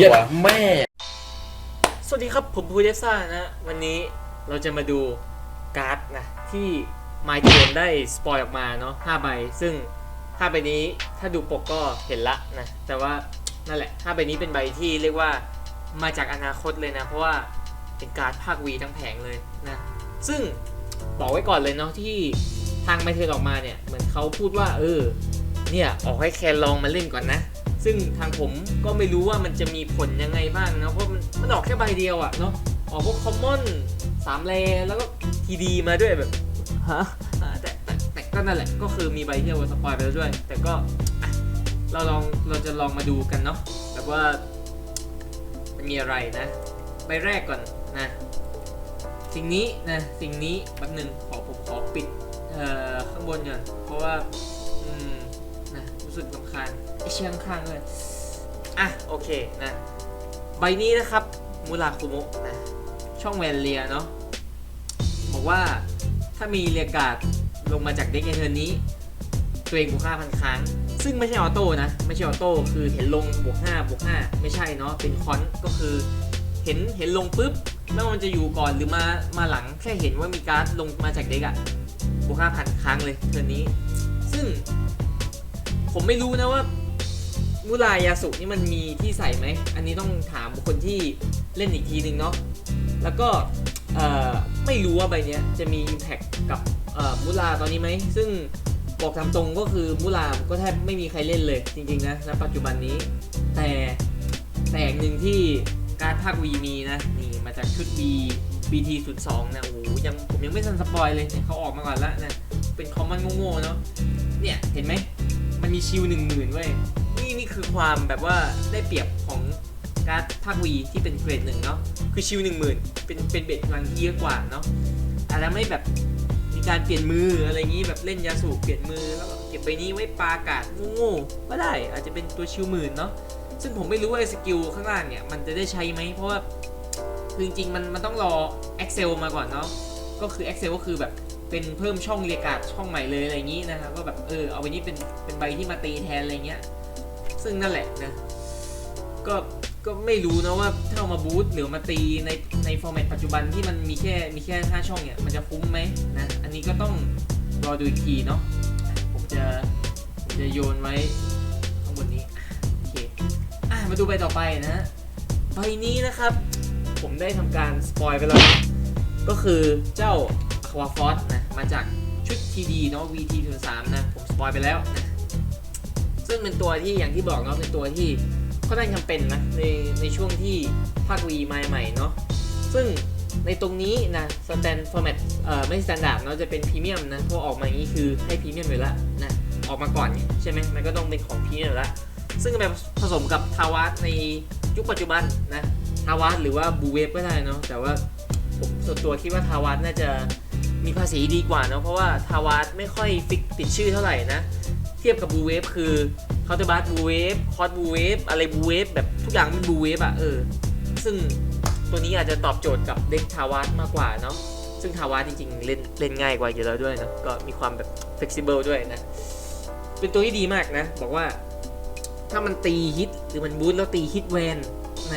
เหี้ยแม่ สวัสดีครับผมพูเดซ่านะ วันนี้เราจะมาดูการ์ดนะที่ไมเทนได้สปอยออกมาเนาะ5ใบ ซึ่ง5ใบนี้ถ้าดูปกก็เห็นละนะ แต่ว่านั่นแหละ5ใบนี้เป็นใบที่เรียกว่ามาจากอนาคตเลยนะ เพราะว่าเป็นการ์ดภาควีทั้งแผงเลยนะ ซึ่งบอกไว้ก่อนเลยเนาะที่ทางไมเทนออกมาเนี่ย เหมือนเขาพูดว่า เออ เนี่ย ออกให้แคนลองมาเล่นก่อนนะ ซึ่งทางผมก็ไม่รู้ว่ามันจะมีผลยังไงบ้างนะเพราะมันมันออกแค่ใบเดียวอะเนาะออกพวกคอมมอนสามเลแล้วก็ทีดีมาด้วยแบบฮะอ่าแต่แต่แต่ก็นั่นแหละก็คือมีใบที่เอาสปอยไปแล้วด้วย แต่ก็อะเราลองเราจะลองมาดูกันเนาะแบบว่ามันมีอะไรนะใบแรกก่อนนะสิ่งนี้นะสิ่งนี้แป๊บหนึ่งขอผมขอปิดเอ่อข้างบนก่อนเพราะว่าอืมนะรู้ สึกลำคาญไอเชียงข้างเลยอะโอเคนะใบนี้นะครับมูราคุโมะนะช่องแวนเลียเนาะบอกว่าถ้ามีเรียกการ์ดลงมาจากเด็กในเทิร์นนี้ ตัวเองบวกห้าพันครั้ง ซึ่งไม่ใช่ออโต้นะ ไม่ใช่ออโต้คือเห็นลงบวกห้าบวกห้าไม่ใช่เนาะเป็นคอนก็คือเห็นเห็นลงปุ๊บไม่ว่ามันจะอยู่ก่อนหรือมามาหลังแค่เห็นว่ามีการ์ดลงมาจากเด็กอะบวกห้าพันครั้งเลยเทิร์นนี้ ซึ่ง ผมไม่รู้นะว่ามุรายาสุนี่มันมีที่ใส่ไหม อันนี้ต้องถามคคลที่เล่นอีกทีหนึ่งเนาะ แล้วก็ไม่รู้ว่าใบเนี้ยจะมี Impact กับมุราตอนนี้ไหม ซึ่งบอกตามตรงก็คือมุราก็แทบไม่มีใครเล่นเลยจริงๆนะณปัจจุบันนี้ แต่แต่อย่างหนึ่งที่การภาควีมีนะ นี่มาจากชุด B BT 0 2 นะโอ้โหยังผมยังไม่ทันสปอยเลยเนี่ยเขาออกมาก่อนแล้วนะเป็นคอมมอนโง่ๆเนาะเนี่ยเห็นไหม มันมีชิลหนึ่งหมื่นเว้ยนี่นี่คือความแบบว่าได้เปรียบของการ์ดภาควีที่เป็นเกรดหนึ่งเนาะคือชิลหนึ่งหมื่นเป็นเป็นเบ็ดพลังที่เยอะกว่าเนาะอาจจะไม่แบบมีการเปลี่ยนมืออะไรอย่างนี้แบบเล่นยาสูบเปลี่ยนมือแล้วก็เก็บไปนี้ไว้ปาอากาศโง่ๆก็ได้อาจจะเป็นตัวชิลหมื่นเนาะซึ่งผมไม่รู้ว่าไอ้สกิลข้างล่างเนี่ยมันจะได้ใช้ไหมเพราะว่าคือจริงๆมันมันต้องรอ Excel มาก่อนเนาะก็คือ Excel ก็คือแบบ เป็นเพิ่มช่องเรียกาดช่องใหม่เลยอะไรอย่างนี้นะครับก็แบบเออเอาไปนี้เป็นเป็นใบที่มาตีแทนอะไรเงี้ย ซึ่งนั่นแหละนะ ก็ก็ไม่รู้นะว่าถ้าเอามาบูตหรือมาตีในในฟอร์แมตปัจจุบันที่มันมีแค่มีแค่5ช่องเนี่ยมันจะคุ้มไหมนะอันนี้ก็ต้องรอดูอีกทีเนาะผมจะผมจะโยนไว้ข้างบนนี้โอเคอะมาดูใบต่อไปนะใบนี้นะครับ ผมได้ทำการสปอยไปแล้ว ก็คือเจ้า Aqua Force นะมาจากชุด TD เนาะ VT ถึง3นะผมสปอยไปแล้วนะซึ่งเป็นตัวที่อย่างที่บอกเนาะเป็นตัวที่ค่อนข้างจำเป็นนะในในช่วงที่ภาค V มาใหม่เนาะซึ่งในตรงนี้นะ Stand Format เอ่อไม่ Standard เนาะจะเป็นพรีเมียมนะพราะออกมาอย่างนี้คือให้พรีเมียมอยู่แล้วนะออกมาก่อนใช่ไหมมันก็ต้องเป็นของพรีเมียมอยู่แล้วซึ่งแบบผสมกับทาวาสในยุคปัจจุบันนะทาวาสหรือว่าบูเวฟก็ได้เนาะแต่ว่าผมส่วนตัวคิดว่าทาวาสน่าจะ มีภาษีดีกว่าเนอะเพราะว่าทาวาสไม่ค่อยฟิกติดชื่อเท่าไหร่นะ เทียบกับบูเวฟคือเคาน์เตอร์บัสบูเวฟคอร์ดบูเวฟอะไรบูเวฟแบบทุกอย่างเป็นบูเวฟอะเออ ซึ่งตัวนี้อาจจะตอบโจทย์กับเด็กทาวาสมากกว่าเนาะซึ่งทาวาสจริงๆ เล่นเล่นง่ายกว่าอยู่แล้วด้วยนอะก็มีความแบบ flexible ด้วยนะ เป็นตัวที่ดีมากนะ บอกว่าถ้ามันตีฮิตหรือมันบูทแล้วตีฮิตแวนใน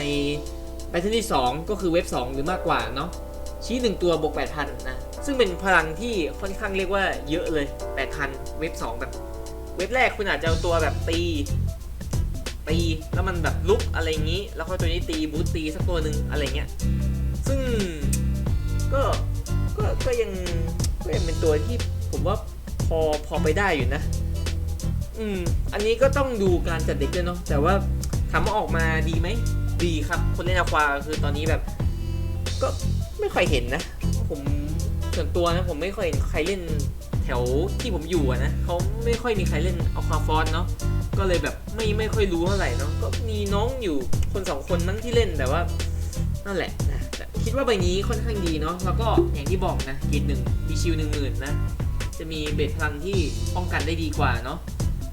แบทเทิลที่ 2 ก็คือเว็บ 2 หรือมากกว่าเนาะชี้หนึ่งตัวบวก8,000นะ ซึ่งเป็นพลังที่ค่อนข้างเรียกว่าเยอะเลย8,000เว็บ2แบบ เว็บแรกคุณอาจจะเอาตัวแบบตี ตีแล้วมันแบบลุกอะไรอย่างนี้ แล้วก็ตัวนี้ตีบูตตีสักตัวหนึ่งอะไรเงี้ยซึ่งก็ก็ก็ยังก็ยังเป็นตัวที่ผมว่าพอพอไปได้อยู่นะ อืม อันนี้ก็ต้องดูการจัดเด็กด้วยเนาะแต่ว่าถามว่าออกมาดีไหมดีครับ คนเล่นอควาคือตอนนี้แบบ ก็ไม่ค่อยเห็นนะ ผม ส่วนตัวนะผมไม่ค่อยเห็นใครเล่นแถวที่ผมอยู่นะเขาไม่ค่อยมีใครเล่นอควาฟอนเนาะก็เลยแบบไม่ไม่ค่อยรู้เท่าไหร่เนาะก็มีน้องอยู่คนสองคนมั้งที่เล่นแต่ว่านั่นแหละนะแต่คิดว่าใบนี้ค่อนข้างดีเนาะแล้วก็อย่างที่บอกนะกรดหนึ่งมีชิวหนึ่งหมื่นนะจะมีเบสพลังที่ป้องกันได้ดีกว่าเนาะ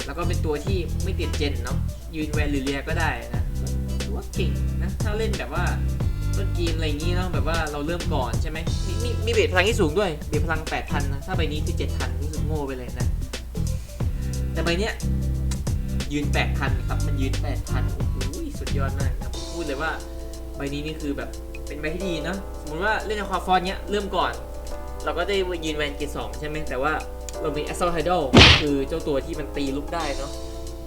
แล้วก็เป็นตัวที่ไม่ติดเจนเนาะยืนแวนหรือเรียก็ได้นะถือว่าเก่งนะถ้าเล่นแบบว่า ต้นเกมอะไรอย่างนี้เนาะแบบว่าเราเริ่มก่อนใช่ไหมมีมีมีเบสพลังที่สูงด้วยเบสพลัง 8,000นะถ้าใบนี้คือ7,000รู้สึกโง่ไปเลยนะ แต่ใบเนี้ยยืน 8,000ครับมันยืน 8,000โอ้โหสุดยอดมากนะพูดเลยว่าใบนี้นี่คือแบบเป็นใบที่ดีเนาะสมมติว่าเล่นในความฟอนเนี้ยเริ่มก่อน เราก็ได้ยืนแวนเกตสองใช่ไหมแต่ว่าเรามี a s s a u l t i d a l คือเจ้าตัวที่มันตีลุกได้เนาะ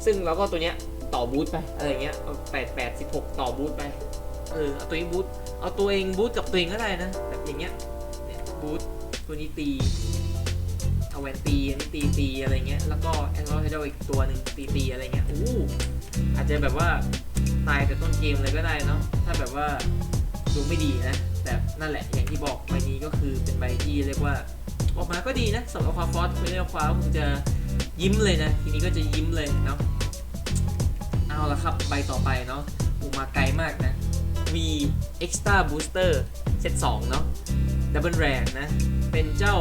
ซึ่งเราก็ตัวเนี้ยต่อบูทไปอะไรเงี้ยแปดแปดสิบหกต่อบูทไป เออเอาตัวเองบูทเอาตัวเองบูทกับตัวเองก็ได้นะแบบอย่างเงี้ยเนี่ยบูทตัวนี้ตีเอาแวนตีอันนี้ตีตีอะไรเงี้ยแล้วก็แอนดรอยด์อีกตัวหนึ่งตีตีอะไรเงี้ยอู้อาจจะแบบว่าตายแต่ต้นเกมเลยก็ได้เนาะถ้าแบบว่าดูไม่ดีนะแต่นั่นแหละอย่างที่บอกใบนี้ก็คือเป็นใบที่เรียกว่าออกมาก็ดีนะสำหรับความฟอสคุณเล่นความคงจะยิ้มเลยนะ ทีนี้ก็จะยิ้มเลยเนาะเอาละครับใบต่อไปเนาะอูมาไกลมากนะ V Extra Booster เซต2เนาะ Double Rare นะ เป็นเจ้า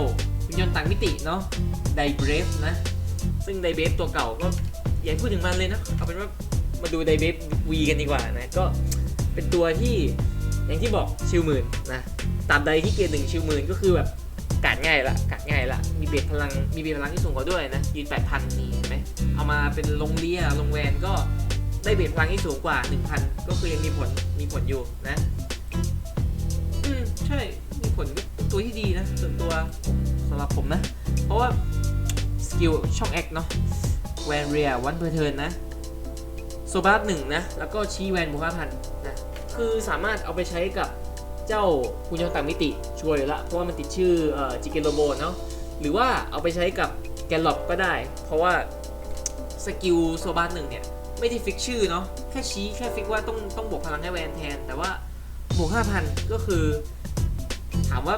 หุ่นยนต์ต่างมิติเนาะไดเบรฟนะ ซึ่งไดเบรฟตัวเก่าก็อย่าพูดถึงมันเลยนะ เอาเป็นว่ามาดูไดเบรฟวีกันดีกว่านะ ก็เป็นตัวที่อย่างที่บอกชิวหมื่นนะตามใดที่เกณฑ์หนึ่งชิวหมื่นก็คือแบบกัดง่ายละกัดง่ายละมีเบรพลังมีเบรพลังที่สูงกว่าด้วยนะยืนแปดพันนี่เห็นไหมเอามาเป็นลงเลียลงแวนก็ ได้เบรพลังที่สูงกว่า 1,000 ก็คือยังมีผลมีผลอยู่นะ อืม ใช่ มีผลตัวที่ดีนะ ส่วนตัวสำหรับผมนะ เพราะว่า สกิลช่องแอคเนาะแวนเรียวันเพอร์เทินนะโซบาร์หนึ่งนะ แล้วก็ชี้แวนบวกห้าพันนะ คือสามารถเอาไปใช้กับเจ้าคุณยนต์ต่างมิติช่วยละเพราะว่ามันติดชื่อออจิเกโรโบเนาะหรือว่าเอาไปใช้กับแกลล็อปก็ได้ เพราะว่าสกิลโซบาร์หนึ่งเนี่ย ไม่ได้ฟิกชื่อเนาะแค่ชี้แค่ฟิกว่าต้องต้องบวกพลังให้แวนแทน แต่ว่าบวก5,000 ก็คือ ถามว่า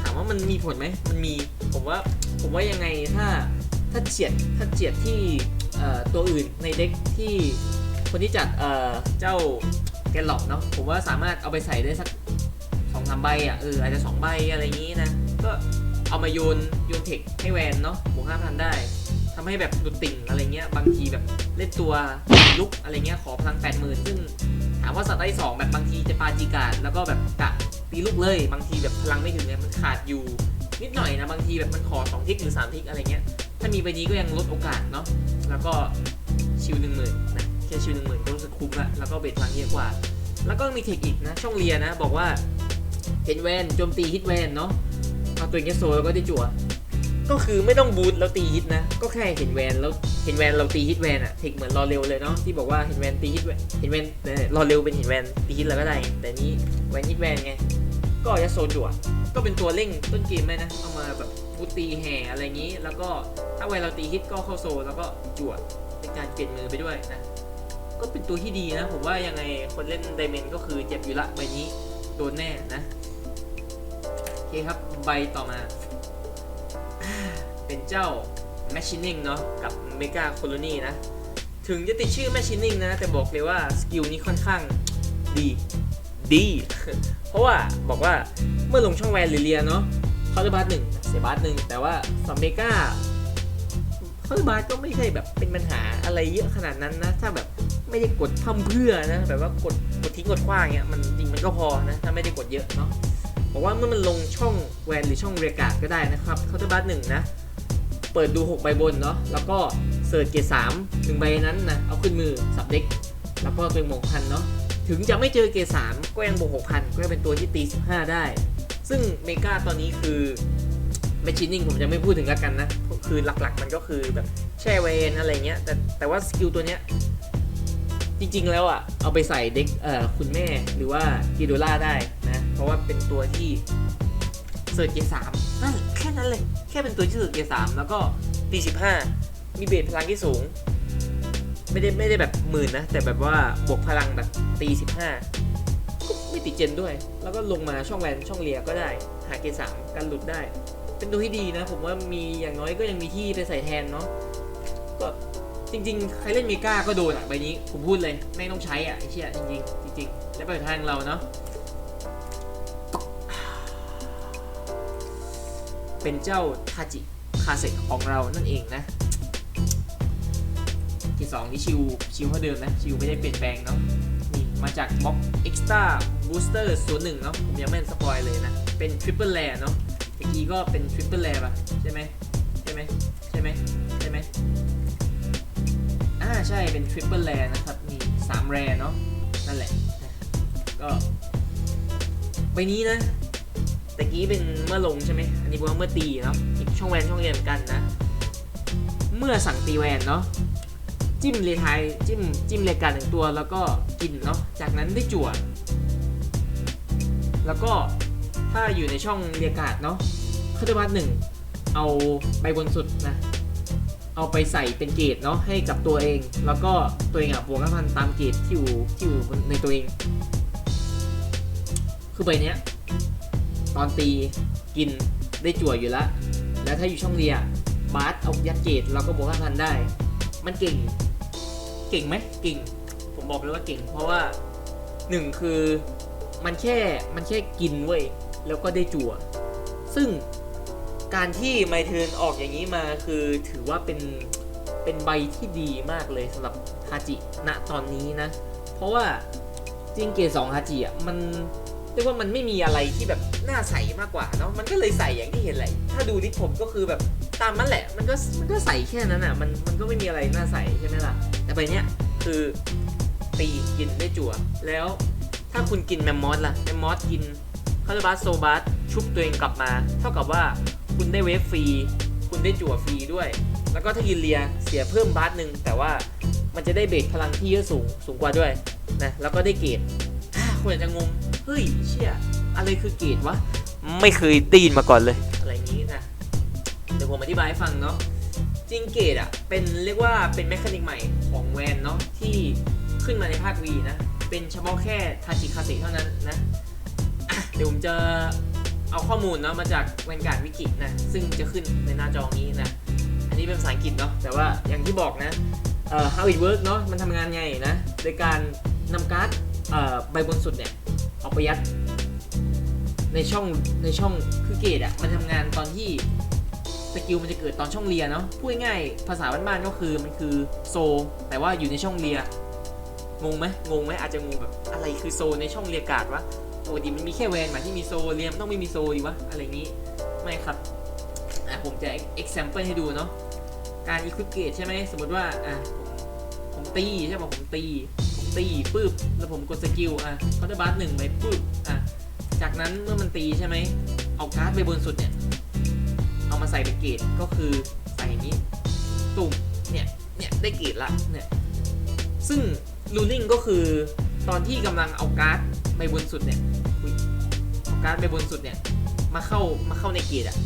ถามว่ามันมีผลไหมมันมีผมว่าผมว่ายังไงถ้าถ้าเฉียดถ้าเฉียดที่ตัวอื่นในเด็กที่คนที่จัดเเจ้าแกลล็อกเนาะผมว่าสามารถเอาไปใส่ได้สักสองสามใบอะเอออาจจะสองใบอะไรอย่างนี้นะ ก็เอามาโยนโยนเทคให้แวนเนาะบวกห้าพันได้ ทำให้แบบดุดติ่งอะไรเงี้ยบางทีแบบเล่นตัวลุกอะไรเงี้ยขอพลังแปดหมื่นซึ่งถามว่าสัตว์ได้สองแบบบางทีจะปาจีการดแล้วก็แบบกะตีลูกเลย บางทีแบบพลังไม่ถึงเนี่ยมันขาดอยู่นิดหน่อยนะบางทีแบบมันขอสองทิกหรือสามทิกอะไรเงี้ยถ้ามีใบนี้ก็ยังลดโอกาสเนาะแล้วก็ชิวหนึ่งหมื่นนะแค่ชิวหนึ่งหมื่นก็รู้สึกคุ้มละแล้วก็เบสพลังเยอะกว่า แล้วก็มีเทคอีกนะช่องเรียนะบอกว่าเห็นแวนโจมตีฮิตแวนเนาะเอาตัวเงี้ยโซแล้วก็ได้จั่ว ก็คือไม่ต้องบูทแล้วตีฮิตนะ ก็แค่เห็นแวนแล้วเห็นแวนเราตีฮิตแวนอะเทคเหมือนรอเร็วเลยเนาะที่บอกว่าเห็นแวนตีฮิตแวนเห็นแวนรอเร็วเป็นเห็นแวนตีฮิตแล้วก็ได้ แต่นี้แวนฮิตแวนไงก็ยัดโซจั่วก็เป็นตัวเร่งต้นเกมได้นะเอามาแบบบูตีแห่อะไรอย่างนี้ แล้วก็ถ้าแวนเราตีฮิตก็เข้าโซแล้วก็จั่วเป็นการเปลี่ยนมือไปด้วยนะก็เป็นตัวที่ดีนะ ผมว่ายังไงคนเล่นไดเมนก็คือเจ็บอยู่ละใบนี้โดนแน่นะโอเคครับใบต่อมา เป็นเจ้า Machining เนาะกับ Mega Colony นะ ถึงจะติดชื่อ Machining นะ แต่บอกเลยว่าสกิลนี้ค่อนข้างดีดี เพราะว่าบอกว่าเมื่อลงช่องแวนหรือเลียเนาะเขาจะบาสหนึ่งเสียบาสหนึ่งแต่ว่าสำเมกาเขาบาสก็ไม่ใช่แบบเป็นปัญหาอะไรเยอะขนาดนั้นนะ ถ้าแบบไม่ได้กดทำเพื่อนะ แบบว่ากดกดทิ้งกดขว้างเงี้ยมันจริงมันก็พอนะ ถ้าไม่ได้กดเยอะเนาะ บอกว่าเมื่อมันลงช่องแวนหรือช่องเรียกาก็ได้นะครับเคาน์เตอร์บัสหนึ่งนะ เปิดดู 6 ใบบนเนาะแล้วก็เสิร์ชเกรดสามหนึ่งใบนั้นนะเอาขึ้นมือสับเด็ก แล้วก็ตัวเองบวกพันเนาะถึงจะไม่เจอเกรดสามก็ยังบวกหกพันก็ยังเป็นตัวที่ตี 15 ได้ ซึ่งเมกาตอนนี้คือแมชชีนิ่งผมจะไม่พูดถึงแล้วกันนะ คือหลักๆ มันก็คือแบบแช่เวนอะไรเงี้ย แต่แต่ว่าสกิลตัวเนี้ยจริงๆแล้วอะ เอาไปใส่เด็กเอ่อคุณแม่หรือว่ากิโดล่าได้ เพราะว่าเป็นตัวที่เสิร์ชเกียร์สามนั่นแค่นั้นเลย แค่เป็นตัวที่เสิร์ชเกียร์สามแล้วก็ตีสิบห้ามีเบสพลังที่สูง ไม่ได้ไม่ได้แบบหมื่นนะ แต่แบบว่าบวกพลังแบบตีสิบห้าก็ไม่ติดเจนด้วย แล้วก็ลงมาช่องแวนช่องเลียก็ได้ หาเกียร์สามกันหลุดได้ เป็นตัวที่ดีนะ ผมว่ามีอย่างน้อยก็ยังมีที่ไปใส่แทนเนาะก็จริงๆ ใครเล่นเมกาก็โดนอะใบนี้ ผมพูดเลย ไม่ต้องใช้อะไอ้เชี่ยจริงๆจริงๆ และไปทางเราเนาะ เป็นเจ้าทาจิคาเซกของเรานั่นเองนะ ที่สองที่ชิวชิวเท่าเดิมนะ ชิวไม่ได้เปลี่ยนแปลงเนาะนี่มาจากบ็อกเอ็กซ์ต้าบูสเตอร์ศูนย์หนึ่งเนาะผมยังไม่สปอยเลยนะ เป็นทริปเปิลแลเนาะเมื่อกี้ก็เป็นทริปเปิลแลป่ะใช่ไหมใช่ไหมใช่ไหมใช่ไหมอ่าใช่เป็นทริปเปิลแรนะครับมี3แรเนาะนั่นแหละก็ใบนี้นะ ตะกี้เป็นเมื่อลงใช่ไหมอันนี้บอกว่าเมื่อตีเนาะอีกช่องแวนช่องเรียนเหมือนกันนะ เมื่อสั่งตีแวนเนาะจิ้มเรียไทายจิ้มจิ้มเรียการหนึ่งตัวแล้วก็กินเนาะจากนั้นได้จั่ว แล้วก็ถ้าอยู่ในช่องเรียกการ์ดเนาะคาตบัตหนึ่งเอาใบบนสุดนะเอาไปใส่เป็นเกรดเนาะให้กับตัวเอง แล้วก็ตัวเองอะบวกห้าพันตามเกรดที่อยู่ที่อยู่ในตัวเอง คือใบเนี้ย ตอนตีกินได้จั่วอยู่แล้ว แล้วถ้าอยู่ช่องเรียบาสเอายัดเกรดแล้วก็บวกห้าพันได้ มันเก่ง เก่งไหมเก่ง ผมบอกเลยว่าเก่ง เพราะว่าหนึ่งคือมันแค่มันแค่กินเว้ยแล้วก็ได้จั่ว ซึ่งการที่ไมเทิร์นออกอย่างนี้มาคือถือว่าเป็นเป็นใบที่ดีมากเลยสำหรับฮาจิณตอนนี้นะ เพราะว่าจริงเกรดสองฮาจิอะมันเรียกว่ามันไม่มีอะไรที่แบบ หน่าใสมากกว่าเนาะมันก็เลยใสอย่างที่เห็นแหละถ้าดูที่ผมก็คือแบบตามมันแหละ มันก็มันก็ใสแค่นั้นอะมันมันก็ไม่มีอะไรน่าใสใช่ไหมล่ะ แต่ใบเนี้ยคือตีกินได้จั่ว แล้วถ้าคุณกินแมมมอสล่ะแมมมอสกินคาร์บัสโซบัสชุบตัวเองกลับมา เท่ากับว่าคุณได้เวฟฟรี คุณได้จั่วฟรีด้วย แล้วก็ถ้ายินเลียเสียเพิ่มบาสหนึ่งแต่ว่ามันจะได้เบสพลังที่เยอะสูงสูงกว่าด้วยนะแล้วก็ได้เกรดอ่าคุณอาจจะงงเฮ้ยเชี่ย อะไรคือเกรดวะ ไม่เคยได้ยินมาก่อนเลย อะไรอย่างนี้นะ เดี๋ยวผมอธิบายให้ฟังเนาะจริงเกรดอะ เป็นเรียกว่าเป็นแมคานิกใหม่ของแวนเนาะที่ขึ้นมาในภาควีนะ เป็นเฉพาะแค่ทาจิคาสิเท่านั้นนะอะเดี๋ยวผมจะเอาข้อมูลเนาะมาจากแวนการ์ดวิกินะ ซึ่งจะขึ้นในหน้าจอนี้นะ อันนี้เป็นภาษาอังกฤษเนาะแต่ว่าอย่างที่บอกนะเอ่อ how it work เนาะมันทำงานไงนะ โดยการนำการ์ดเอ่อใบบนสุดเนี่ย เอาไปยัด ในช่องในช่องคือเกรดอะมันทำงานตอนที่สกิลมันจะเกิดตอนช่องเลียเนาะพูดง่ายภาษาบ้านๆก็คือมันคือโซ แต่ว่าอยู่ในช่องเลียงงไหมงงไหมอาจจะงงแบบอะไรคือโซในช่องเรียกกาดวะปกติมันมีแค่แวนหมาที่มีโซเรียมต้องไม่มีโซดีวะอะไรอย่างนี้ไม่ครับอะผมจะ example ให้ดูเนาะการ equip gate ใช่ไหมสมมติว่าอะผมผมตีใช่ป่ะผมตีผมตีปึ๊บแล้วผมกดสกิลอะเขาจะบัสหนึ่งไปปึ๊บอะ จากนั้นเมื่อมันตีใช่ไหม เอาการ์ดไปบนสุดเนี่ย เอามาใส่เป็นเกตก็คือใส่นี้ ตุ่มเนี่ย เนี่ย ได้เกตละ เนี่ย ซึ่งรูลิ่งก็คือตอนที่กำลังเอาการ์ดไปบนสุดเนี่ยเอาการ์ดไปบนสุดเนี่ย มาเข้า มาเข้าในเกตอะ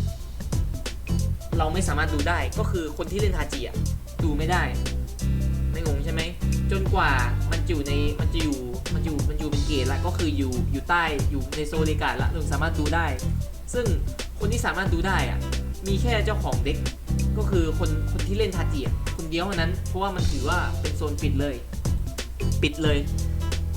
เราไม่สามารถดูได้ ก็คือคนที่เล่นฮาจิอะดูไม่ได้ ไม่งงใช่ไหม จนกว่ามันอยู่ใน มันจะอยู่ มันอยู่ มันอยู่ เกตแล้วก็คืออยู่อยู่ใต้อยู่ในโซนเลกาละถึงสามารถดูได้ ซึ่งคนที่สามารถดูได้อะมีแค่เจ้าของเด็กก็คือคนคนที่เล่นทาจิคนเดียวเท่านั้น เพราะว่ามันถือว่าเป็นโซนปิดเลย ปิดเลย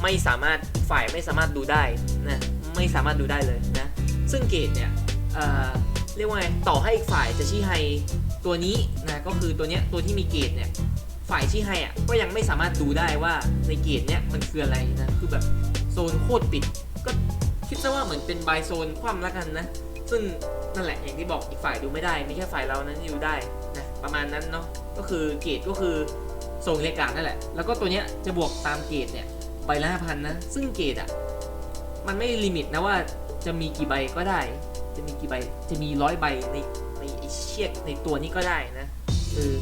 ไม่สามารถฝ่ายไม่สามารถดูได้นะไม่สามารถดูได้เลยนะซึ่งเกตเนี่ยเอ่อเรียกว่าไงต่อให้อีกฝ่ายจะชี้ให้ตัวนี้นะก็คือตัวเนี้ยตัวที่มีเกตเนี่ยฝ่ายชี้ให้อะก็ยังไม่สามารถดูได้ว่าในเกตเนี่ยมันคืออะไรนะคือแบบ โซนโคตรปิด ก็คิดซะว่าเหมือนเป็นบายโซนคว่ำแล้วกันนะ ซึ่งนั่นแหละอย่างที่บอกอีกฝ่ายดูไม่ได้มีแค่ฝ่ายเรานั้นที่ดูได้นะประมาณนั้นเนาะก็คือเกตก็คือส่งรายการนั่นแหละ แล้วก็ตัวเนี้ยจะบวกตามเกตเนี่ยใบละห้าพันนะซึ่งเกตอะมันไม่ลิมิตนะว่าจะมีกี่ใบก็ได้ จะมีกี่ใบจะมีร้อยใบในในไอเชียในตัวนี้ก็ได้นะเออ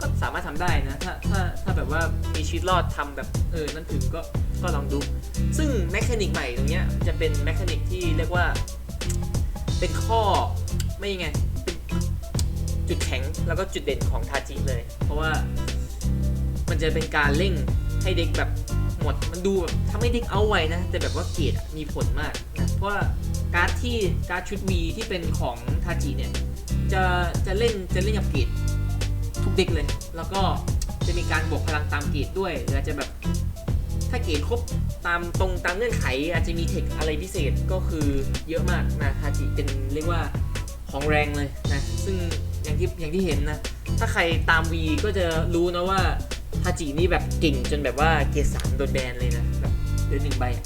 ก็สามารถทำได้นะถ้าถ้าถ้าแบบว่ามีชีวิตรอดทำแบบเออนั่นถึงก็ ก็ลองดู ซึ่งแมคานิกใหม่ตรงเนี้ยจะเป็นแมคานิกที่เรียกว่า เป็นข้อไม่ยังไงเป็นจุดแข็งแล้วก็จุดเด่นของทาจิเลย เพราะว่ามันจะเป็นการเร่งให้เด็กแบบหมด มันดูแบบทำให้เด็กเอาไว้นะ แต่แบบว่าเกรดมีผลมากนะเพราะว่าการ์ดที่การ์ดชุด V ที่เป็นของทาจิเนี่ยจะจะเล่นจะเล่นกับเกรดทุกเด็กเลย แล้วก็จะมีการบวกพลังตามเกรดด้วยหรือจะแบบ ถ้าเกรดครบตามตรงตามเงื่อนไข อาจจะมีเทคอะไรพิเศษก็คือเยอะมากนะทาจิเป็นเรียกว่าของแรงเลยนะ ซึ่งอย่างที่อย่างที่เห็นนะ ถ้าใครตามวีก็จะรู้นะว่าทาจินี่แบบเก่งจนแบบว่าเกรดสามโดนแบนเลยนะแบบเหลือหนึ่งใบอะ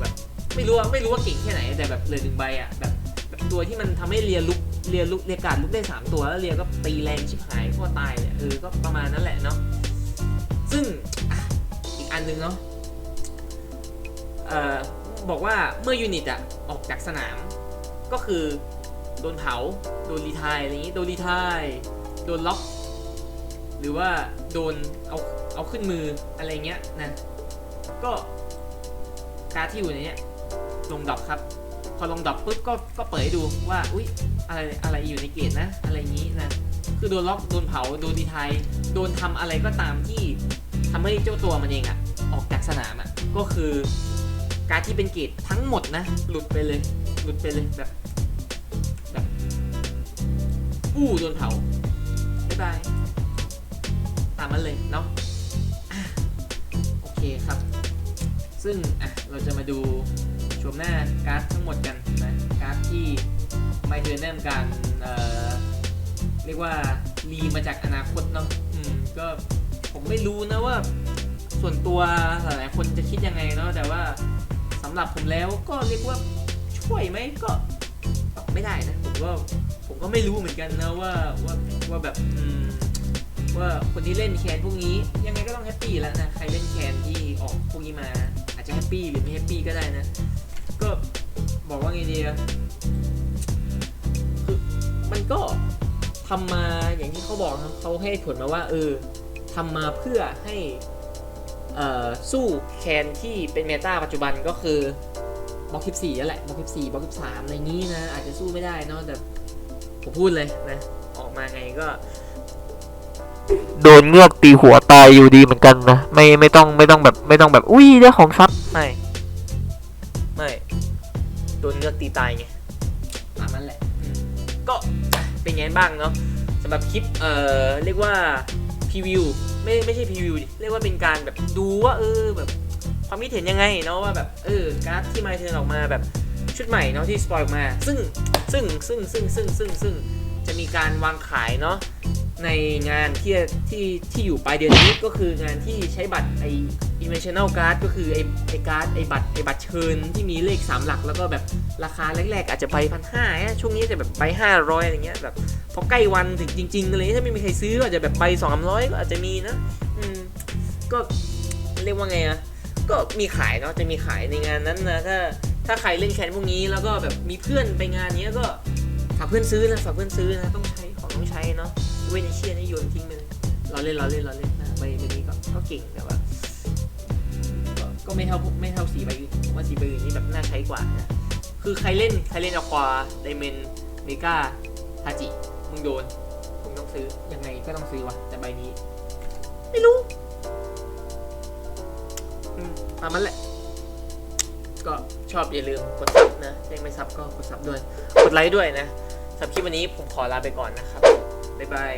แบบไม่รู้ว่าไม่รู้ว่าเก่งแค่ไหนแต่แบบเหลือหนึ่งใบอะแบบแบบตัวที่มันทำให้เรียลุกเรียลุกเรียการลุกได้สามตัวแล้วเรียก็ตีแรงชิบหายขั้วตายเนี่ยเออก็ประมาณนั้นแหละเนาะซึ่งอีกอันหนึงเนาะ เอ่อบอกว่าเมื่อยูนิตอะออกจากสนาม ก็คือโดนเผา โดนรีทายอะไรอย่างนี้ โดนรีทาย โดนล็อก หรือว่าโดนเอาเอาขึ้นมืออะไรเงี้ยนะ ก็การที่อยู่ในเนี้ยลงดรอปครับ พอลงดรอปปุ๊บก็ก็เปิดให้ดูว่าอุ๊ยอะไรอะไรอยู่ในเกตนะ อะไรอย่างนี้นะ คือโดนล็อก โดนเผา โดนดีไทายโดนทำอะไรก็ตามที่ทำให้เจ้าตัวมันเองอะออกจากสนามอะก็คือ การดที่เป็นเกตทั้งหมดนะ หลุดไปเลย หลุดไปเลยแบบแบบอู้โดนเผาบ๊ายบาย ตามนั้นเลยเนาะอะโอเคครับ ซึ่งอะเราจะมาดูชมหน้าการ์ดทั้งหมดกันนะการ์ดที่ไม่เดือนได้ทำการเอ่อเรียกว่ารีมาจากอนาคตเนาะอืมก็ผมไม่รู้นะว่าส่วนตัวหลายๆคนจะคิดยังไงเนาะแต่ว่า สำหรับผมแล้วก็เรียกว่าช่วยไหมก็ตอบไม่ได้นะผมว่าผมก็ไม่รู้เหมือนกันนะว่าว่าว่าแบบว่าคนที่เล่นแคนพวกนี้ยังไงก็ต้องแฮปปี้แล้วนะใครเล่นแคนที่ออกพวกนี้มา อาจจะแฮปปี้หรือไม่แฮปปี้ก็ได้นะ ก็บอกว่าไงดีอะคือมันก็ทำมาอย่างที่เขาบอกนะเขาให้ผลมาว่าเออทำมาเพื่อให้ สู้แคนที่เป็นเมตาปัจจุบันก็คือบล็อก14นั่นแหละบล็อก14บล็อก13อะไรงี้นะ อาจจะสู้ไม่ได้เนอะแต่ผมพูดเลยนะ ออกมาไงก็ โดนเงือกตีหัวตายอยู่ดีเหมือนกันนะ ไม่ไม่ต้องไม่ต้องแบบไม่ต้องแบบ อุ้ยได้ของซัดไม่ไม่ โดนเงือกตีตายไงตามนั้นแหละอืมก็เป็นไงบ้างเนาะสำหรับคลิปเอ่อเรียกว่า พรีวิวไม่ไม่ใช่พรีวิวเรียกว่าเป็นการแบบดูว่าเออแบบความคิดเห็นยังไงเนาะว่าแบบเออการ์ดที่มาเทิร์นออกมาแบบชุดใหม่เนาะที่สปอยออกมา ซึ่งซึ่งซึ่งซึ่งซึ่งซึ่งซึ่งจะมีการวางขายเนาะในงานที่ที่ที่อยู่ปลายเดือนนี้ก็คืองานที่ใช้บัตรไอ Dimensional Card ก็คือไอไอการ์ดไอบัตรไอบัตรเชิญที่มีเลข 3 หลัก แล้วก็แบบราคาแรกๆ อาจจะใบพันห้าช่วงนี้จะแบบใบห้าร้อยอะไรเงี้ยแบบ พอใกล้วันถึงจริงๆเลยถ้าไม่มีใครซื้อก็อาจจะแบบใบสองร้อยก็อาจจะมีนะอืมก็เรียกว่าไงอะก็มีขายเนาะจะมีขายในงานนั้นนะถ้าถ้าใครเล่นแคนพวกนี้แล้วก็แบบมีเพื่อนไปงานเนี้ยก็ฝากเพื่อนซื้อนะฝากเพื่อนซื้อนะต้องใช้ของต้องใช้เนาะเว้นไอเชียนี่โยนทิ้งไปเลยเราเล่นเราเล่นเราเล่นนะใบใบนี้ก็ก็เก่งแต่ว่าก็ก็ไม่เท่าไม่เท่าสีใบอื่นผมว่าสีใบอื่นนี่แบบน่าใช้กว่านะคือใครเล่นใครเล่นอควาไดเมนเมกาฮาจิ มึงโดน มึงต้องซื้อ ยังไงก็ต้องซื้อวะแต่ใบนี้ ไม่รู้อืมตามนั้นแหละ ก็ชอบอย่าลืมกดซับนะยังไม่ซับก็กดซับด้วย กดไลค์ด้วยนะสำหรับคลิปวันนี้ผมขอลาไปก่อนนะครับ บ๊ายบาย